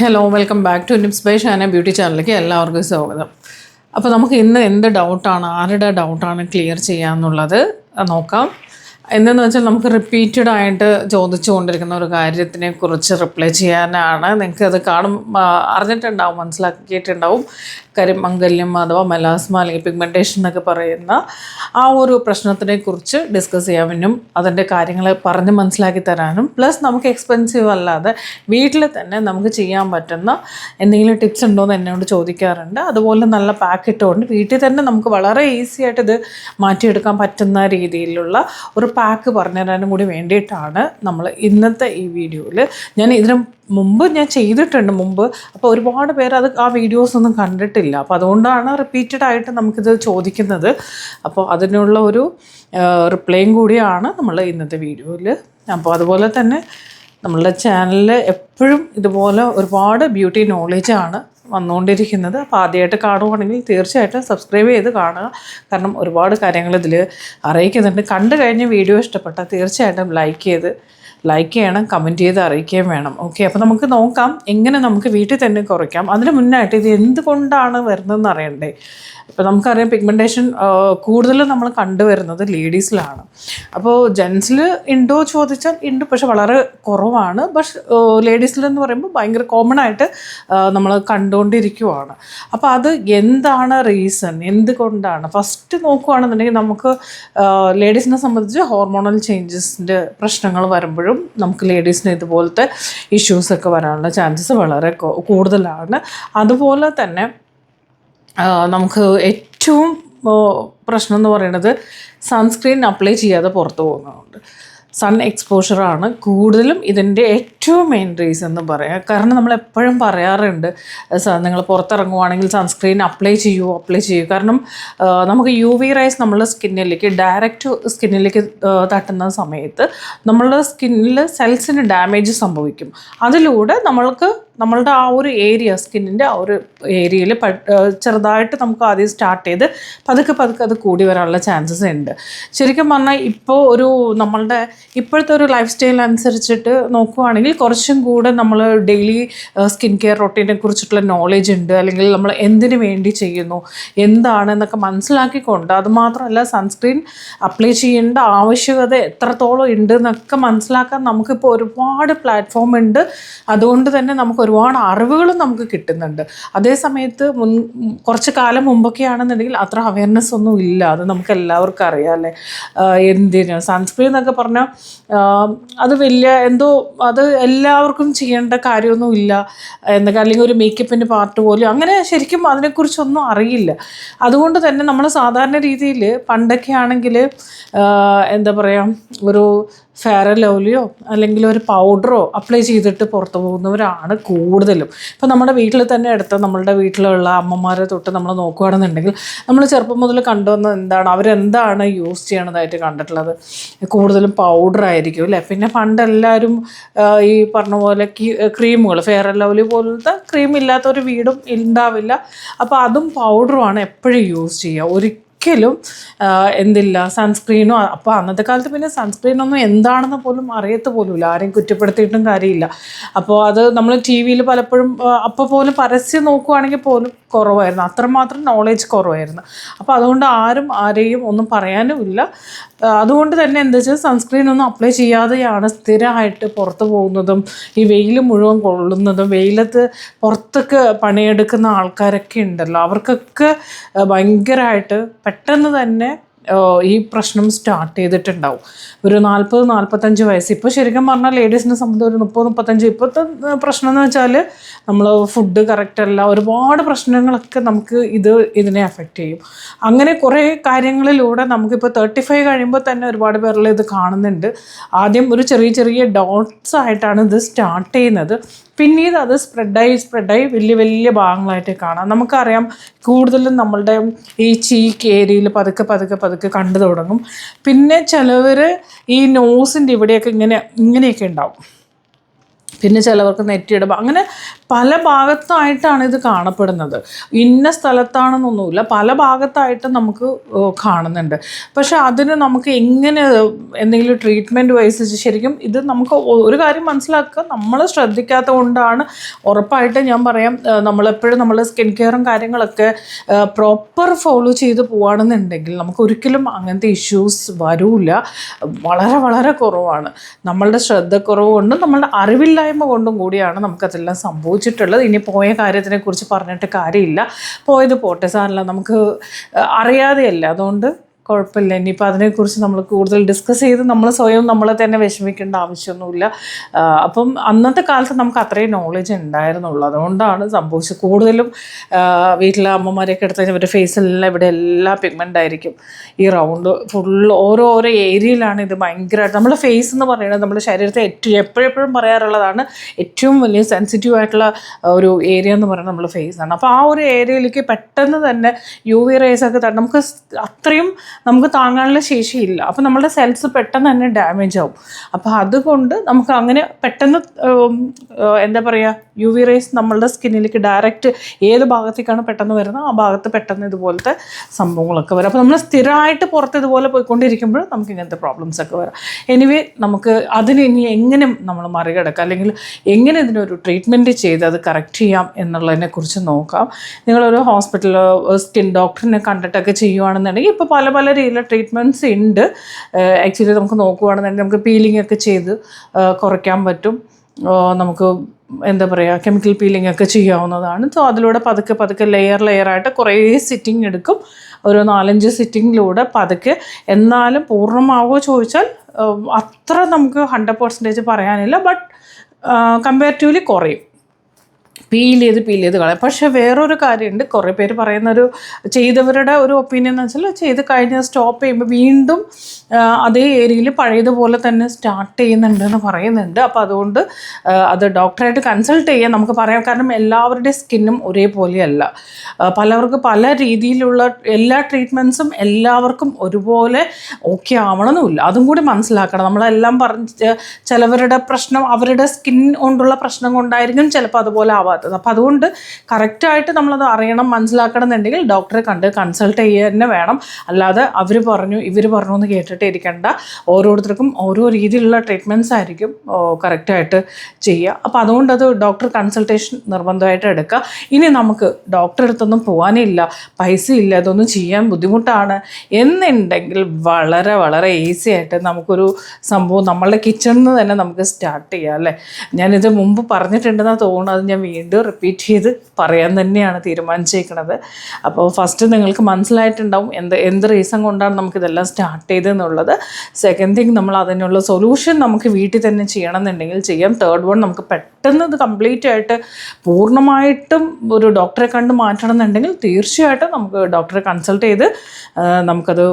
Hello welcome back to tips by Shana beauty ചാനലിലേക്ക് എല്ലാവർക്കും സ്വാഗതം. അപ്പോൾ നമുക്ക് ഇന്ന് എന്ത് ഡൗട്ടാണ് ആരുടെ ഡൗട്ടാണ് ക്ലിയർ ചെയ്യാമെന്നുള്ളത് നോക്കാം. എന്തെന്ന് വെച്ചാൽ നമുക്ക് റിപ്പീറ്റഡ് ആയിട്ട് ചോദിച്ചുകൊണ്ടിരിക്കുന്ന ഒരു കാര്യത്തിനെ കുറിച്ച് റിപ്ലൈ ചെയ്യാനാണ്. നിങ്ങൾക്ക് അത് കാണും അറിഞ്ഞിട്ടുണ്ടാവും മനസ്സിലാക്കിയിട്ടുണ്ടാവും. കരിമംഗല്യം അഥവാ മെലാസ്മ അല്ലെങ്കിൽ പിഗ്മെന്റേഷൻ എന്നൊക്കെ പറയുന്ന ആ ഒരു പ്രശ്നത്തിനെ കുറിച്ച് ഡിസ്കസ് ചെയ്യാനും അതിന്റെ കാര്യങ്ങൾ പറഞ്ഞ് മനസ്സിലാക്കി തരാനും. പ്ലസ് നമുക്ക് എക്സ്പെൻസീവ് അല്ലാതെ വീട്ടിൽ തന്നെ നമുക്ക് ചെയ്യാൻ പറ്റുന്ന എന്തെങ്കിലും ടിപ്സ് ഉണ്ടോ എന്ന് എന്നോട് ചോദിക്കാറുണ്ട്. അതുപോലെ നല്ല പാക്കറ്റ് കൊണ്ട് വീട്ടിൽ തന്നെ നമുക്ക് വളരെ ഈസി ആയിട്ട് ഇത് മാറ്റിയെടുക്കാൻ പറ്റുന്ന രീതിയിലുള്ള ഒരു പാക്ക് പറഞ്ഞു തരാനും കൂടി വേണ്ടിയിട്ടാണ് നമ്മൾ ഇന്നത്തെ ഈ വീഡിയോയിൽ ഞാൻ ഇതിന് മുമ്പ് ഞാൻ ചെയ്തിട്ടുണ്ട് മുമ്പ്. അപ്പോൾ ഒരുപാട് പേര് അത് ആ വീഡിയോസ് ഒന്നും കണ്ടിട്ടില്ല. അപ്പോൾ അതുകൊണ്ടാണ് റിപ്പീറ്റഡ് ആയിട്ട് നമുക്കിത് ചോദിക്കുന്നത്. അപ്പോൾ അതിനുള്ള ഒരു റിപ്ലൈയും കൂടിയാണ് നമ്മൾ ഇന്നത്തെ വീഡിയോയിൽ അപ്പോൾ അതുപോലെ തന്നെ നമ്മളുടെ ചാനലിൽ എപ്പോഴും ഇതുപോലെ ഒരുപാട് ബ്യൂട്ടി നോളേജാണ് വന്നുകൊണ്ടിരിക്കുന്നത്. അപ്പോൾ ആദ്യമായിട്ട് കാണുവാണെങ്കിൽ തീർച്ചയായിട്ടും സബ്സ്ക്രൈബ് ചെയ്ത് കാണുക. കാരണം ഒരുപാട് കാര്യങ്ങൾ ഇതിൽ അറിയിക്കുന്നുണ്ട്. കണ്ടു കഴിഞ്ഞ വീഡിയോ ഇഷ്ടപ്പെട്ടാൽ തീർച്ചയായിട്ടും ലൈക്ക് ചെയ്ത് ലൈക്ക് ചെയ്യണം കമന്റ് ചെയ്ത് അറിയിക്കുകയും വേണം. ഓക്കെ അപ്പോൾ നമുക്ക് നോക്കാം എങ്ങനെ നമുക്ക് വീട്ടിൽ തന്നെ കുറയ്ക്കാം. അതിന് മുന്നായിട്ട് ഇത് എന്തുകൊണ്ടാണ് വരുന്നതെന്ന് അറിയണ്ടേ? ഇപ്പോൾ നമുക്കറിയാം പിഗ്മെന്റേഷൻ കൂടുതൽ നമ്മൾ കണ്ടുവരുന്നത് ലേഡീസിലാണ് അപ്പോൾ ജെൻസിൽ ഉണ്ടോ ചോദിച്ചാൽ ഉണ്ട് പക്ഷെ വളരെ കുറവാണ്. പക്ഷെ ലേഡീസിലെന്ന് പറയുമ്പോൾ ഭയങ്കര കോമൺ ആയിട്ട് നമ്മൾ കണ്ടുകൊണ്ടിരിക്കുവാണ്. അപ്പോൾ അത് എന്താണ് റീസൺ എന്തുകൊണ്ടാണ്? ഫസ്റ്റ് നോക്കുകയാണെന്നുണ്ടെങ്കിൽ നമുക്ക് ലേഡീസിനെ സംബന്ധിച്ച് ഹോർമോണൽ ചേഞ്ചസിന്റെ പ്രശ്നങ്ങൾ വരുമ്പോഴും നമുക്ക് ലേഡീസിന് ഇതുപോലത്തെ ഇഷ്യൂസൊക്കെ വരാനുള്ള ചാൻസസ് വളരെ കൂടുതലാണ്. അതുപോലെ തന്നെ നമുക്ക് ഏറ്റവും പ്രശ്നം എന്ന് പറയുന്നത് സൺസ്ക്രീൻ അപ്ലൈ ചെയ്യാതെ പുറത്ത് പോകുന്നതുകൊണ്ട്. സൺ എക്സ്പോഷറാണ് കൂടുതലും ഇതിന്റെ ഏറ്റവും മെയിൻ റീസൺ എന്ന് പറയാം. കാരണം നമ്മൾ എപ്പോഴും പറയാറുണ്ട് നിങ്ങൾ പുറത്തിറങ്ങുവാണെങ്കിൽ സൺസ്ക്രീൻ അപ്ലൈ ചെയ്യൂ അപ്ലൈ ചെയ്യൂ. കാരണം നമുക്ക് യു വി റൈസ് നമ്മളുടെ സ്കിന്നിലേക്ക് ഡയറക്റ്റ് സ്കിന്നിലേക്ക് തട്ടുന്ന സമയത്ത് നമ്മളുടെ സ്കിന്നിൽ സെൽസിന് ഡാമേജ് സംഭവിക്കും. അതിലൂടെ നമ്മൾക്ക് നമ്മളുടെ ആ ഒരു ഏരിയ സ്കിന്നിന്റെ ആ ഒരു ഏരിയയിൽ ചെറുതായിട്ട് നമുക്ക് ആദ്യം സ്റ്റാർട്ട് ചെയ്ത് പതുക്കെ പതുക്കെ അത് കൂടി വരാനുള്ള ചാൻസസ് ഉണ്ട്. ശരിക്കും പറഞ്ഞാൽ ഇപ്പോൾ ഒരു നമ്മളുടെ ഇപ്പോഴത്തെ ഒരു ലൈഫ് സ്റ്റൈൽ അനുസരിച്ചിട്ട് നോക്കുവാണെങ്കിൽ കുറച്ചും കൂടെ നമ്മൾ ഡെയിലി സ്കിൻ കെയർ റൊട്ടീനെ കുറിച്ചിട്ടുള്ള നോളേജ് ഉണ്ട്. അല്ലെങ്കിൽ നമ്മൾ എന്തിനു വേണ്ടി ചെയ്യുന്നു? എന്താണ് എന്നൊക്കെ മനസ്സിലാക്കിക്കൊണ്ട് അതുമാത്രമല്ല സൺസ്ക്രീൻ അപ്ലൈ ചെയ്യേണ്ട ആവശ്യകത എത്രത്തോളം ഉണ്ട് എന്നൊക്കെ മനസ്സിലാക്കാൻ നമുക്കിപ്പോൾ ഒരുപാട് പ്ലാറ്റ്ഫോം ഉണ്ട്. അതുകൊണ്ട് തന്നെ നമുക്ക് ഒരുപാട് അറിവുകളും നമുക്ക് കിട്ടുന്നുണ്ട്. അതേ സമയത്ത് മുൻ കുറച്ച് കാലം മുമ്പൊക്കെ ആണെന്നുണ്ടെങ്കിൽ അത്ര അവയർനെസ് ഒന്നും ഇല്ല. അത് നമുക്ക് എല്ലാവർക്കും അറിയാം അല്ലേ? സൺസ്ക്രീൻ എന്നൊക്കെ പറഞ്ഞാൽ അത് വലിയ എന്തോ അത് എല്ലാവർക്കും ചെയ്യേണ്ട കാര്യമൊന്നും ഇല്ല. എന്നൊക്കെ അല്ലെങ്കിൽ ഒരു മേക്കപ്പിന്റെ പാർട്ട് പോലും. അങ്ങനെ ശരിക്കും അതിനെക്കുറിച്ചൊന്നും അറിയില്ല. അതുകൊണ്ട് തന്നെ നമ്മൾ സാധാരണ രീതിയിൽ പണ്ടൊക്കെ ആണെങ്കിൽ എന്താ പറയുക ഒരു ഫെയർ ലവ്ലിയോ അല്ലെങ്കിൽ ഒരു പൗഡറോ അപ്ലൈ ചെയ്തിട്ട് പുറത്തു പോകുന്നവരാണ് കൂടുതലും. ഇപ്പം നമ്മുടെ വീട്ടിൽ തന്നെ എടുത്ത് നമ്മളുടെ വീട്ടിലുള്ള അമ്മമാരെ തൊട്ട് നമ്മൾ നോക്കുകയാണെന്നുണ്ടെങ്കിൽ നമ്മൾ ചെറുപ്പം മുതൽ കണ്ടുവന്ന എന്താണ്? അവരെന്താണ് യൂസ് ചെയ്യണതായിട്ട് കണ്ടിട്ടുള്ളത്? കൂടുതലും പൗഡർ ആയിരിക്കും അല്ലേ? പിന്നെ പണ്ട് എല്ലാവരും ഈ പറഞ്ഞ പോലെ ക്രീമുകൾ ഫെയർ ലവ്ലി പോലത്തെ ക്രീം ഇല്ലാത്ത ഒരു വീടും ഉണ്ടാവില്ല. അപ്പോൾ അതും പൗഡറുമാണ് എപ്പോഴും യൂസ് ചെയ്യുക. ഒരു ഒരിക്കലും എന്തില്ല സൺസ്ക്രീനോ അപ്പോൾ അന്നത്തെ കാലത്ത് പിന്നെ സൺസ്ക്രീനൊന്നും എന്താണെന്ന് പോലും അറിയത്ത് പോലുമില്ല. ആരെയും കുറ്റപ്പെടുത്തിയിട്ടും കാര്യമില്ല. അപ്പോൾ അത് നമ്മൾ ടി വിയിൽ പലപ്പോഴും അപ്പോൾ പോലും പരസ്യം നോക്കുവാണെങ്കിൽ പോലും കുറവായിരുന്നു. അത്രമാത്രം നോളേജ് കുറവായിരുന്നു. അപ്പോൾ അതുകൊണ്ട് ആരും ആരെയും ഒന്നും പറയാനും ഇല്ല. അതുകൊണ്ട് തന്നെ എന്താ വെച്ചാൽ സൺസ്ക്രീൻ ഒന്നും അപ്ലൈ ചെയ്യാതെയാണ് സ്ഥിരമായിട്ട് പുറത്ത് പോകുന്നതും ഈ വെയിൽ മുഴുവൻ കൊള്ളുന്നതും വെയിലത്ത് പുറത്തൊക്കെ പണിയെടുക്കുന്ന ആൾക്കാരൊക്കെ ഉണ്ടല്ലോ. അവർക്കൊക്കെ ഭയങ്കരമായിട്ട് പെട്ടെന്ന് തന്നെ ഈ പ്രശ്നം സ്റ്റാർട്ട് ചെയ്തിട്ടുണ്ടാവും. ഒരു നാൽപ്പത് നാൽപ്പത്തഞ്ച് വയസ്സ്. ഇപ്പോൾ ശരിക്കും പറഞ്ഞാൽ ലേഡീസിനെ സംബന്ധിച്ച് ഒരു മുപ്പത് മുപ്പത്തഞ്ച് ഇപ്പോഴത്തെ പ്രശ്നം എന്ന് വെച്ചാൽ നമ്മൾ ഫുഡ് കറക്റ്റ് അല്ല. ഒരുപാട് പ്രശ്നങ്ങളൊക്കെ നമുക്ക് ഇത് ഇതിനെ അഫക്റ്റ് ചെയ്യും. അങ്ങനെ കുറേ കാര്യങ്ങളിലൂടെ നമുക്കിപ്പോൾ തേർട്ടി ഫൈവ് കഴിയുമ്പോൾ തന്നെ ഒരുപാട് പേരിൽ ഇത് കാണുന്നുണ്ട്. ആദ്യം ഒരു ചെറിയ ചെറിയ ഡോട്ട്സ് ആയിട്ടാണ് ഇത് സ്റ്റാർട്ട് ചെയ്യുന്നത്. പിന്നീട് അത് സ്പ്രെഡായി സ്പ്രെഡായി വലിയ വലിയ ഭാഗങ്ങളായിട്ട് കാണാം. നമുക്കറിയാം കൂടുതലും നമ്മളുടെ ഈ ചീക്ക് ഏരിയയിൽ പതുക്കെ പതുക്കെ പതുക്കെ കണ്ടു തുടങ്ങും. പിന്നെ ചിലവർ ഈ നോസിന്റെ ഇവിടെയൊക്കെ ഇങ്ങനെ ഇങ്ങനെയൊക്കെ ഉണ്ടാവും. പിന്നെ ചിലവർക്ക് നെറ്റിയുടെ ഭാ- അങ്ങനെ പല ഭാഗത്തായിട്ടാണ് ഇത് കാണപ്പെടുന്നത്. ഇന്ന സ്ഥലത്താണെന്നൊന്നുമില്ല. പല ഭാഗത്തായിട്ട് നമുക്ക് കാണുന്നുണ്ട്. പക്ഷെ അതിന് നമുക്ക് എങ്ങനെ എന്തെങ്കിലും ട്രീറ്റ്മെന്റ് വൈസ് ശരിക്കും ഇത് നമുക്ക് ഒരു കാര്യം മനസ്സിലാക്കുക. നമ്മൾ ശ്രദ്ധിക്കാത്തത് കൊണ്ടാണ് ഉറപ്പായിട്ട് ഞാൻ പറയാം നമ്മളെപ്പോഴും നമ്മൾ സ്കിൻ കെയറും കാര്യങ്ങളൊക്കെ പ്രോപ്പർ ഫോളോ ചെയ്ത് പോവുകയാണെന്നുണ്ടെങ്കിൽ നമുക്ക് ഒരിക്കലും അങ്ങനത്തെ ഇഷ്യൂസ് വരൂല. വളരെ വളരെ കുറവാണ്. നമ്മളുടെ ശ്രദ്ധക്കുറവ് കൊണ്ടും നമ്മളുടെ അറിവില്ലായ്മ കൊണ്ടും കൂടിയാണ് നമുക്കതെല്ലാം സംഭവിച്ചിട്ടുള്ളത്. ഇനി പോയ കാര്യത്തിനെക്കുറിച്ച് പറഞ്ഞിട്ട് കാര്യമില്ല. പോയത് പോട്ടെ സാറില്ല നമുക്ക് അറിയാതെയല്ല. അതുകൊണ്ട് കുഴപ്പമില്ല. ഇനിയിപ്പോൾ അതിനെക്കുറിച്ച് നമ്മൾ കൂടുതൽ ഡിസ്കസ് ചെയ്ത് നമ്മൾ സ്വയം നമ്മളെ തന്നെ വിഷമിക്കേണ്ട ആവശ്യമൊന്നുമില്ല. അപ്പം അന്നത്തെ കാലത്ത് നമുക്ക് അത്രയും നോളജ് ഉണ്ടായിരുന്നുള്ളൂ. അതുകൊണ്ടാണ് സംഭവിച്ചത്. കൂടുതലും വീട്ടിലെ അമ്മമാരെയൊക്കെ എടുത്ത് കഴിഞ്ഞാൽ ഇവരുടെ ഫേസിലെല്ലാം ഇവിടെ എല്ലാ പിഗ്മെന്റ് ആയിരിക്കും. ഈ റൗണ്ട് ഫുൾ ഓരോ ഓരോ ഏരിയയിലാണ് ഇത് ഭയങ്കരമായിട്ട്. നമ്മുടെ ഫേസ് എന്ന് പറയുന്നത് നമ്മുടെ ശരീരത്തെ ഏറ്റവും എപ്പോഴെപ്പോഴും പറയാറുള്ളതാണ് ഏറ്റവും വലിയ സെൻസിറ്റീവ് ആയിട്ടുള്ള ഒരു ഏരിയ എന്ന് പറയുന്നത് നമ്മുടെ ഫേസ് ആണ്. അപ്പോൾ ആ ഒരു ഏരിയയിലേക്ക് പെട്ടെന്ന് തന്നെ യു വി റേസ് ഒക്കെ തന്നെ നമുക്ക് അത്രയും നമുക്ക് താങ്ങാനുള്ള ശേഷിയില്ല. അപ്പോൾ നമ്മുടെ സെൽസ് പെട്ടെന്ന് തന്നെ ഡാമേജ് ആവും. അപ്പോൾ അതുകൊണ്ട് നമുക്ക് അങ്ങനെ പെട്ടെന്ന് എന്താ പറയുക യു വി റേസ് നമ്മളുടെ സ്കിന്നിലേക്ക് ഡയറക്റ്റ് ഏത് ഭാഗത്തേക്കാണ് പെട്ടെന്ന് വരുന്നത് ആ ഭാഗത്ത് പെട്ടെന്ന് ഇതുപോലത്തെ സംഭവങ്ങളൊക്കെ വരും. അപ്പോൾ നമ്മൾ സ്ഥിരമായിട്ട് പുറത്ത് ഇതുപോലെ പോയിക്കൊണ്ടിരിക്കുമ്പോൾ നമുക്ക് ഇങ്ങനത്തെ പ്രോബ്ലംസ് ഒക്കെ വരാം. എനിവേ നമുക്ക് അതിന് ഇനി എങ്ങനെ നമ്മൾ മറികടക്കാം? അല്ലെങ്കിൽ എങ്ങനെ ഇതിനൊരു ട്രീറ്റ്മെന്റ് ചെയ്ത് അത് കറക്റ്റ് ചെയ്യാം എന്നുള്ളതിനെക്കുറിച്ച് നോക്കാം. നിങ്ങളൊരു ഹോസ്പിറ്റലോ സ്കിൻ ഡോക്ടറിനെ കണ്ടിട്ടൊക്കെ ചെയ്യുകയാണെന്നുണ്ടെങ്കിൽ ഇപ്പോൾ പല പല രീതിയിലുള്ള ട്രീറ്റ്മെന്റ്സ് ഉണ്ട്. ആക്ച്വലി നമുക്ക് നോക്കുകയാണെന്നുണ്ടെങ്കിൽ നമുക്ക് പീലിംഗ് ഒക്കെ ചെയ്ത് കുറയ്ക്കാൻ പറ്റും. നമുക്ക് എന്താ പറയുക കെമിക്കൽ പീലിംഗ് ഒക്കെ ചെയ്യാവുന്നതാണ്. സോ അതിലൂടെ പതുക്കെ പതുക്കെ ലെയർ ലെയർ ആയിട്ട് കുറേ സിറ്റിംഗ് എടുക്കും. ഒരു നാലഞ്ച് സിറ്റിങ്ങിലൂടെ പതുക്കെ. എന്നാലും പൂർണമാവുമോ ചോദിച്ചാൽ അത്ര നമുക്ക് ഹൺഡ്രഡ് പെർസെന്റേജ് പറയാനില്ല. ബട്ട് കമ്പാരിറ്റീവ്ലി കുറയും. പീൽ ചെയ്ത് പീൽ ചെയ്ത് കളയാം. പക്ഷെ വേറൊരു കാര്യമുണ്ട്. കുറേ പേര് പറയുന്ന ഒരു ചെയ്തവരുടെ ഒരു ഒപ്പീനിയൻ എന്ന് വെച്ചാൽ ചെയ്ത് കഴിഞ്ഞ് സ്റ്റോപ്പ് ചെയ്യുമ്പോൾ വീണ്ടും അതേ ഏരിയയിൽ പഴയതുപോലെ തന്നെ സ്റ്റാർട്ട് ചെയ്യുന്നുണ്ട് എന്ന് പറയുന്നുണ്ട്. അപ്പോൾ അതുകൊണ്ട് അത് ഡോക്ടറായിട്ട് കൺസൾട്ട് ചെയ്യാൻ നമുക്ക് പറയാം. കാരണം എല്ലാവരുടെയും സ്കിന്നും ഒരേപോലെയല്ല. പലവർക്ക് പല രീതിയിലുള്ള എല്ലാ ട്രീറ്റ്മെന്റ്സും എല്ലാവർക്കും ഒരുപോലെ ഓക്കെ ആവണമെന്നില്ല അതും കൂടി മനസ്സിലാക്കണം. നമ്മളെല്ലാം പറഞ്ഞ് ചിലവരുടെ പ്രശ്നം അവരുടെ സ്കിൻ കൊണ്ടുള്ള പ്രശ്നം കൊണ്ടായിരിക്കും ചിലപ്പോൾ അതുപോലെ ആവാത്തത് അപ്പോൾ അതുകൊണ്ട് കറക്റ്റായിട്ട് നമ്മളത് അറിയണം മനസ്സിലാക്കണം എന്നുണ്ടെങ്കിൽ ഡോക്ടറെ കണ്ട് കൺസൾട്ട് ചെയ്യുക തന്നെ വേണം. അല്ലാതെ അവർ പറഞ്ഞു ഇവർ പറഞ്ഞു എന്ന് കേട്ടിട്ട് ഇരിക്കേണ്ട. ഓരോരുത്തർക്കും ഓരോ രീതിയിലുള്ള ട്രീറ്റ്മെന്റ്സ് ആയിരിക്കും കറക്റ്റായിട്ട് ചെയ്യുക. അപ്പോൾ അതുകൊണ്ട് അത് ഡോക്ടർ കൺസൾട്ടേഷൻ നിർബന്ധമായിട്ട് എടുക്കുക. ഇനി നമുക്ക് ഡോക്ടറെ അടുത്തൊന്നും പോകാനില്ല പൈസ ഇല്ല അതൊന്നും ചെയ്യാൻ ബുദ്ധിമുട്ടാണ് എന്നുണ്ടെങ്കിൽ വളരെ വളരെ ഈസി ആയിട്ട് നമുക്കൊരു സംഭവം നമ്മളുടെ കിച്ചണിൽ നിന്ന് തന്നെ നമുക്ക് സ്റ്റാർട്ട് ചെയ്യാം അല്ലേ? ഞാനിത് മുമ്പ് പറഞ്ഞിട്ടുണ്ടെന്നാണ് തോന്നുന്നത് അത് ഞാൻ വീണ്ടും റിപ്പീറ്റ് ചെയ്ത് പറയാൻ തന്നെയാണ് തീരുമാനിച്ചേക്കുന്നത് അപ്പോൾ ഫസ്റ്റ് നിങ്ങൾക്ക് മനസ്സിലായിട്ടുണ്ടാവും എന്ത് എന്ത് റീസൺ കൊണ്ടാണ് നമുക്കിതെല്ലാം സ്റ്റാർട്ട് ചെയ്തതെന്നുള്ളത് സെക്കൻഡ് തിങ് നമ്മൾ അതിനുള്ള സൊല്യൂഷൻ നമുക്ക് വീട്ടിൽ തന്നെ ചെയ്യണം എന്നുണ്ടെങ്കിൽ ചെയ്യാം. തേർഡ് വൺ നമുക്ക് പെട്ടെന്ന് ഇത് കംപ്ലീറ്റ് ആയിട്ട് പൂർണമായിട്ടും ഒരു ഡോക്ടറെ കണ്ട് മാറ്റണം എന്നുണ്ടെങ്കിൽ തീർച്ചയായിട്ടും നമുക്ക് ഡോക്ടറെ കൺസൾട്ട് ചെയ്ത് നമുക്കത്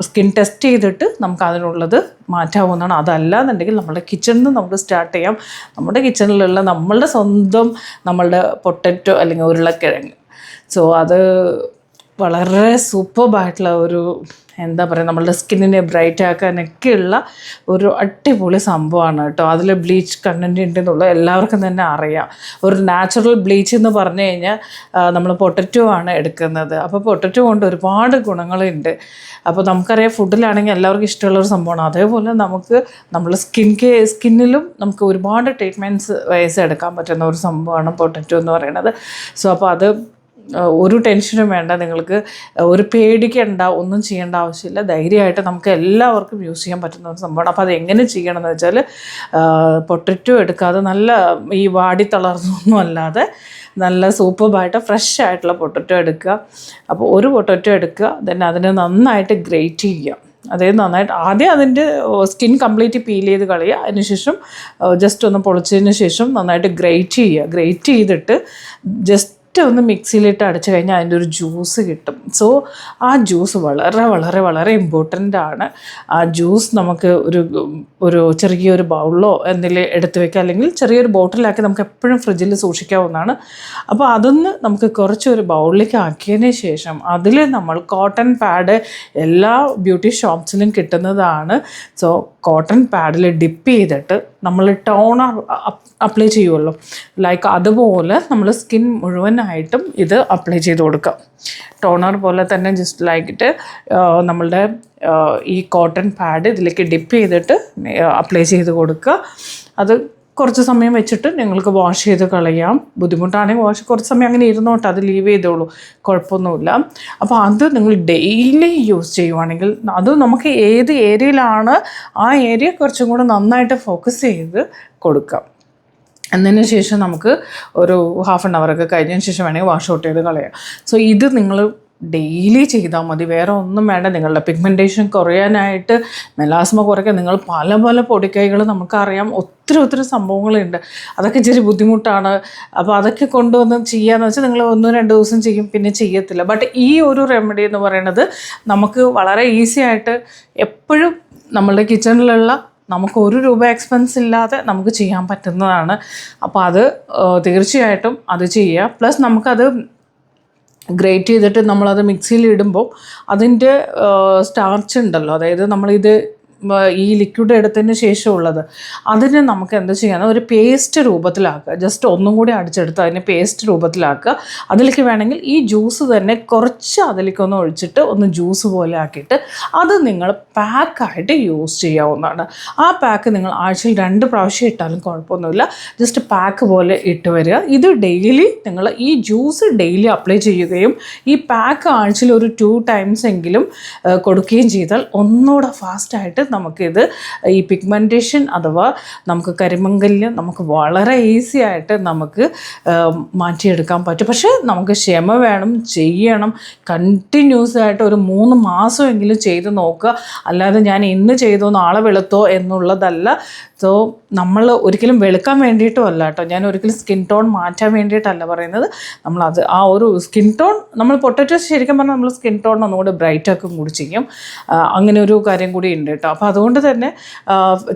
സ്കിൻ ടെസ്റ്റ് ചെയ്തിട്ട് നമുക്ക് അതിനുള്ളത് മാറ്റാവുന്നതാണ്. അതല്ല എന്നുണ്ടെങ്കിൽ നമ്മുടെ കിച്ചണിൽ നിന്ന് നമുക്ക് സ്റ്റാർട്ട് ചെയ്യാം. നമ്മുടെ കിച്ചണിലുള്ള നമ്മളുടെ സ്വന്തം നമ്മളുടെ പൊട്ടറ്റോ അല്ലെങ്കിൽ ഉരുളക്കിഴങ്ങ്. സോ അത് വളരെ സൂപ്പർബായിട്ടുള്ള ഒരു എന്താ പറയുക നമ്മളുടെ സ്കിന്നിനെ ബ്രൈറ്റ് ആക്കാനൊക്കെയുള്ള ഒരു അടിപൊളി സംഭവമാണ് കേട്ടോ. അതിൽ ബ്ലീച്ച് കണ്ടന്റ് ഉണ്ടെന്നുള്ള എല്ലാവർക്കും തന്നെ അറിയാം. ഒരു നാച്ചുറൽ ബ്ലീച്ച് എന്ന് പറഞ്ഞു കഴിഞ്ഞാൽ നമ്മൾ പൊട്ടറ്റോ ആണ് എടുക്കുന്നത്. അപ്പോൾ പൊട്ടറ്റോ കൊണ്ട് ഒരുപാട് ഗുണങ്ങളുണ്ട്. അപ്പോൾ നമുക്കറിയാം ഫുഡിലാണെങ്കിൽ എല്ലാവർക്കും ഇഷ്ടമുള്ളൊരു സംഭവമാണ്. അതേപോലെ നമുക്ക് നമ്മൾ സ്കിൻ കെയർ സ്കിന്നിലും നമുക്ക് ഒരുപാട് ട്രീറ്റ്മെന്റ്സ് വയസ്സ് എടുക്കാൻ പറ്റുന്ന ഒരു സംഭവമാണ് പൊട്ടറ്റോ എന്ന് പറയുന്നത്. സോ അപ്പോൾ അത് ഒരു ടെൻഷനും വേണ്ട. നിങ്ങൾക്ക് ഒരു പേടിക്കേണ്ട ഒന്നും ചെയ്യേണ്ട ആവശ്യമില്ല. ധൈര്യമായിട്ട് നമുക്ക് എല്ലാവർക്കും യൂസ് ചെയ്യാൻ പറ്റുന്ന ഒരു സംഭവമാണ്. അപ്പോൾ അത് എങ്ങനെ ചെയ്യണം എന്ന് വെച്ചാൽ പൊട്ടറ്റോ എടുക്കാതെ നല്ല ഈ വാടി തളർന്നൊന്നും അല്ലാതെ നല്ല സൂപ്പർബായിട്ട് ഫ്രഷ് ആയിട്ടുള്ള പൊട്ടറ്റോ എടുക്കുക. അപ്പോൾ ഒരു പൊട്ടറ്റോ എടുക്കുക. ദെൻ അതിനെ നന്നായിട്ട് ഗ്രേറ്റ് ചെയ്യുക. അതായത് നന്നായിട്ട് ആദ്യം അതിന്റെ സ്കിൻ കംപ്ലീറ്റ് പീൽ ചെയ്ത് കളയുക. അതിനുശേഷം ജസ്റ്റ് ഒന്ന് പൊളിച്ചതിന് ശേഷം നന്നായിട്ട് ഗ്രേറ്റ് ചെയ്യുക. ഗ്രേറ്റ് ചെയ്തിട്ട് ജസ്റ്റ് ഒന്ന് മിക്സിയിലിട്ട് അടിച്ചു കഴിഞ്ഞാൽ അതിന്റെ ഒരു ജ്യൂസ് കിട്ടും. സോ ആ ജ്യൂസ് വളരെ വളരെ വളരെ ഇമ്പോർട്ടന്റ് ആണ്. ആ ജ്യൂസ് നമുക്ക് ഒരു ഒരു ചെറിയൊരു ബൗളിലോ എന്തെങ്കിലും എടുത്തു വെക്കുക അല്ലെങ്കിൽ ചെറിയൊരു ബോട്ടിലാക്കി നമുക്ക് എപ്പോഴും ഫ്രിഡ്ജിൽ സൂക്ഷിക്കാവുന്നതാണ്. അപ്പോൾ അതൊന്ന് നമുക്ക് കുറച്ചൊരു ബൗളിലേക്ക് ആക്കിയതിന് ശേഷം അതിൽ നമ്മൾ കോട്ടൺ പാഡ് എല്ലാ ബ്യൂട്ടി ഷോപ്സിലും കിട്ടുന്നതാണ്. സോ കോട്ടൺ പാഡിൽ ഡിപ്പ് ചെയ്തിട്ട് നമ്മൾ ടോണർ അപ്ലൈ ചെയ്യുമല്ലോ. ലൈക്ക് അതുപോലെ നമ്മൾ സ്കിൻ മുഴുവനായിട്ടും ഇത് അപ്ലൈ ചെയ്ത് കൊടുക്കാം. ടോണർ പോലെ തന്നെ ജസ്റ്റ് ലൈക്കിട്ട് നമ്മളുടെ ഈ കോട്ടൺ പാഡ് ഇതിലേക്ക് ഡിപ്പ് ചെയ്തിട്ട് അപ്ലൈ ചെയ്ത് കൊടുക്കുക. അത് കുറച്ച് സമയം വെച്ചിട്ട് നിങ്ങൾക്ക് വാഷ് ചെയ്ത് കളയാം. ബുദ്ധിമുട്ടാണെങ്കിൽ വാഷ് കുറച്ച് സമയം അങ്ങനെ ഇരുന്നോട്ടെ അത് ലീവ് ചെയ്തോളൂ. കുഴപ്പമൊന്നുമില്ല. അപ്പോൾ അത് നിങ്ങൾ ഡെയിലി യൂസ് ചെയ്യുവാണെങ്കിൽ അത് നമുക്ക് ഏത് ഏരിയയിലാണ് ആ ഏരിയ കുറച്ചും കൂടെ നന്നായിട്ട് ഫോക്കസ് ചെയ്ത് കൊടുക്കാം. എന്നതിന് ശേഷം നമുക്ക് ഒരു ഹാഫ് ആൻ അവറൊക്കെ കഴിഞ്ഞതിന് ശേഷം വേണമെങ്കിൽ വാഷ് ഔട്ട് ചെയ്ത് കളയാം. സോ ഇത് നിങ്ങൾ ഡെയിലി ചെയ്താൽ മതി. വേറെ ഒന്നും വേണ്ട. നിങ്ങളുടെ പിഗ്മെന്റേഷൻ കുറയാനായിട്ട് മെലാസ്മ കുറയ്ക്കാൻ നിങ്ങൾ പല പല പൊടിക്കൈകൾ നമുക്കറിയാം. ഒത്തിരി ഒത്തിരി സംഭവങ്ങളുണ്ട്. അതൊക്കെ ഇച്ചിരി ബുദ്ധിമുട്ടാണ്. അപ്പോൾ അതൊക്കെ കൊണ്ടുവന്ന് ചെയ്യാന്ന് വെച്ചാൽ നിങ്ങൾ ഒന്നോ രണ്ട് ദിവസം ചെയ്യും. പിന്നെ ചെയ്യത്തില്ല. ബട്ട് ഈ ഒരു റെമഡി എന്ന് പറയുന്നത് നമുക്ക് വളരെ ഈസി ആയിട്ട് എപ്പോഴും നമ്മളുടെ കിച്ചണിലുള്ള നമുക്ക് ഒരു രൂപ എക്സ്പെൻസ് ഇല്ലാതെ നമുക്ക് ചെയ്യാൻ പറ്റുന്നതാണ്. അപ്പോൾ അത് തീർച്ചയായിട്ടും അത് ചെയ്യുക പ്ലസ് നമുക്കത് ഗ്രേറ്റ് ചെയ്തിട്ട് നമ്മളത് മിക്സിയിൽ ഇടുമ്പോൾ അതിന്റെ സ്റ്റാർച്ച് ഉണ്ടല്ലോ. അതായത് നമ്മളിത് ഈ ലിക്വിഡ് എടുത്തതിന് ശേഷമുള്ളത്. അതിന് നമുക്ക് എന്താ ചെയ്യാം ഒരു പേസ്റ്റ് രൂപത്തിലാക്കുക. ജസ്റ്റ് ഒന്നും കൂടി അടിച്ചെടുത്ത് അതിനെ പേസ്റ്റ് രൂപത്തിലാക്കുക. അതിലേക്ക് വേണമെങ്കിൽ ഈ ജ്യൂസ് തന്നെ കുറച്ച് അതിലേക്കൊന്ന് ഒഴിച്ചിട്ട് ഒന്ന് ജ്യൂസ് പോലെ ആക്കിയിട്ട് അത് നിങ്ങൾ പാക്കായിട്ട് യൂസ് ചെയ്യാവുന്നതാണ്. ആ പാക്ക് നിങ്ങൾ ആഴ്ചയിൽ രണ്ട് പ്രാവശ്യം ഇട്ടാലും കുഴപ്പമൊന്നുമില്ല. ജസ്റ്റ് പാക്ക് പോലെ ഇട്ട് വരിക. ഇത് ഡെയിലി നിങ്ങൾ ഈ ജ്യൂസ് ഡെയിലി അപ്ലൈ ചെയ്യുകയും ഈ പാക്ക് ആഴ്ചയിൽ ഒരു ടു ടൈംസ് എങ്കിലും കൊടുക്കുകയും ചെയ്താൽ ഒന്നുകൂടെ ഫാസ്റ്റായിട്ട് നമുക്കിത് ഈ പിഗ്മെന്റേഷൻ അഥവാ നമുക്ക് കരിമങ്കല്യം നമുക്ക് വളരെ ഈസി ആയിട്ട് നമുക്ക് മാറ്റിയെടുക്കാൻ പറ്റും. പക്ഷേ നമുക്ക് ക്ഷമ വേണം ചെയ്യണം കണ്ടിന്യൂസ് ആയിട്ട് ഒരു മൂന്ന് മാസമെങ്കിലും ചെയ്ത് നോക്കുക. അല്ലാതെ ഞാൻ ഇന്ന് ചെയ്തോ നാളെ വെളുത്തോ എന്നുള്ളതല്ല. സോ നമ്മൾ ഒരിക്കലും വെളുക്കാൻ വേണ്ടിയിട്ടും അല്ല കേട്ടോ ഞാൻ ഒരിക്കലും സ്കിൻ ടോൺ മാറ്റാൻ വേണ്ടിയിട്ടല്ല പറയുന്നത്. നമ്മളത് ആ ഒരു സ്കിൻ ടോൺ നമ്മൾ പൊട്ടറ്റോസ് ശരിക്കും പറഞ്ഞാൽ നമ്മൾ സ്കിൻ ടോൺ ഒന്നുകൂടി ബ്രൈറ്റാക്കും കൂടി ചെയ്യും. അങ്ങനെ ഒരു കാര്യം കൂടി ഉണ്ട് കേട്ടോ അപ്പോൾ അതുകൊണ്ട് തന്നെ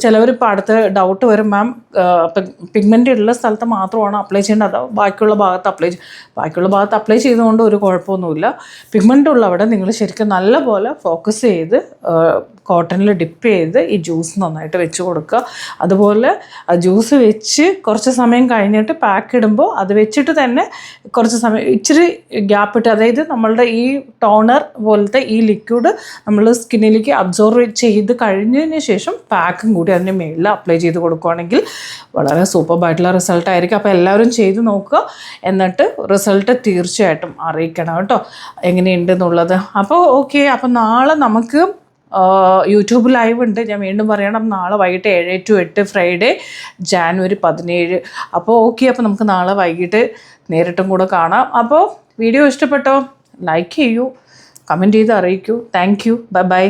ചിലവർ ഇപ്പോൾ അടുത്ത് ഡൗട്ട് വരും മാം പിഗ്മെന്റ് ഉള്ള സ്ഥലത്ത് മാത്രമാണ് അപ്ലൈ ചെയ്യേണ്ടത്. അതോ ബാക്കിയുള്ള ഭാഗത്ത് അപ്ലൈ ബാക്കിയുള്ള ഭാഗത്ത് അപ്ലൈ ചെയ്തുകൊണ്ട് ഒരു കുഴപ്പമൊന്നുമില്ല. പിഗ്മെന്റ് ഉള്ളവിടെ നിങ്ങൾ ശരിക്കും നല്ലപോലെ ഫോക്കസ് ചെയ്ത് കോട്ടണിൽ ഡിപ്പ് ചെയ്ത് ഈ ജ്യൂസ് നന്നായിട്ട് വെച്ച് കൊടുക്കുക. അതുപോലെ ജ്യൂസ് വെച്ച് കുറച്ച് സമയം കഴിഞ്ഞിട്ട് പാക്ക് ഇടുമ്പോൾ അത് വെച്ചിട്ട് തന്നെ കുറച്ച് സമയം ഇച്ചിരി ഗ്യാപ്പ് ഇട്ട് അതായത് നമ്മളുടെ ഈ ടോണർ പോലത്തെ ഈ ലിക്വിഡ് നമ്മൾ സ്കിന്നിലേക്ക് അബ്സോർവ് ചെയ്ത് കഴിഞ്ഞതിന് ശേഷം പാക്കും കൂടി അതിന് മേളിൽ അപ്ലൈ ചെയ്ത് കൊടുക്കുകയാണെങ്കിൽ വളരെ സൂപ്പർബായിട്ടുള്ള റിസൾട്ട് ആയിരിക്കും. അപ്പോൾ എല്ലാവരും ചെയ്ത് നോക്കുക. എന്നിട്ട് റിസൾട്ട് തീർച്ചയായിട്ടും അറിയിക്കണം കേട്ടോ. എങ്ങനെയുണ്ട് എന്നുള്ളത് അപ്പോൾ ഓക്കെ. അപ്പോൾ നാളെ നമുക്ക് യൂട്യൂബ് ലൈവ് ഉണ്ട്. ഞാൻ വീണ്ടും പറയണം നാളെ വൈകിട്ട് ഏഴ് ടു എട്ട് ഫ്രൈഡേ ജാനുവരി പതിനേഴ്. അപ്പോൾ ഓക്കെ അപ്പോൾ നമുക്ക് നാളെ വൈകിട്ട് നേരിട്ടും കൂടെ കാണാം. അപ്പോൾ വീഡിയോ ഇഷ്ടപ്പെട്ടോ? ലൈക്ക് ചെയ്യൂ. കമന്റ് ചെയ്ത് അറിയിക്കൂ. Thank you bye bye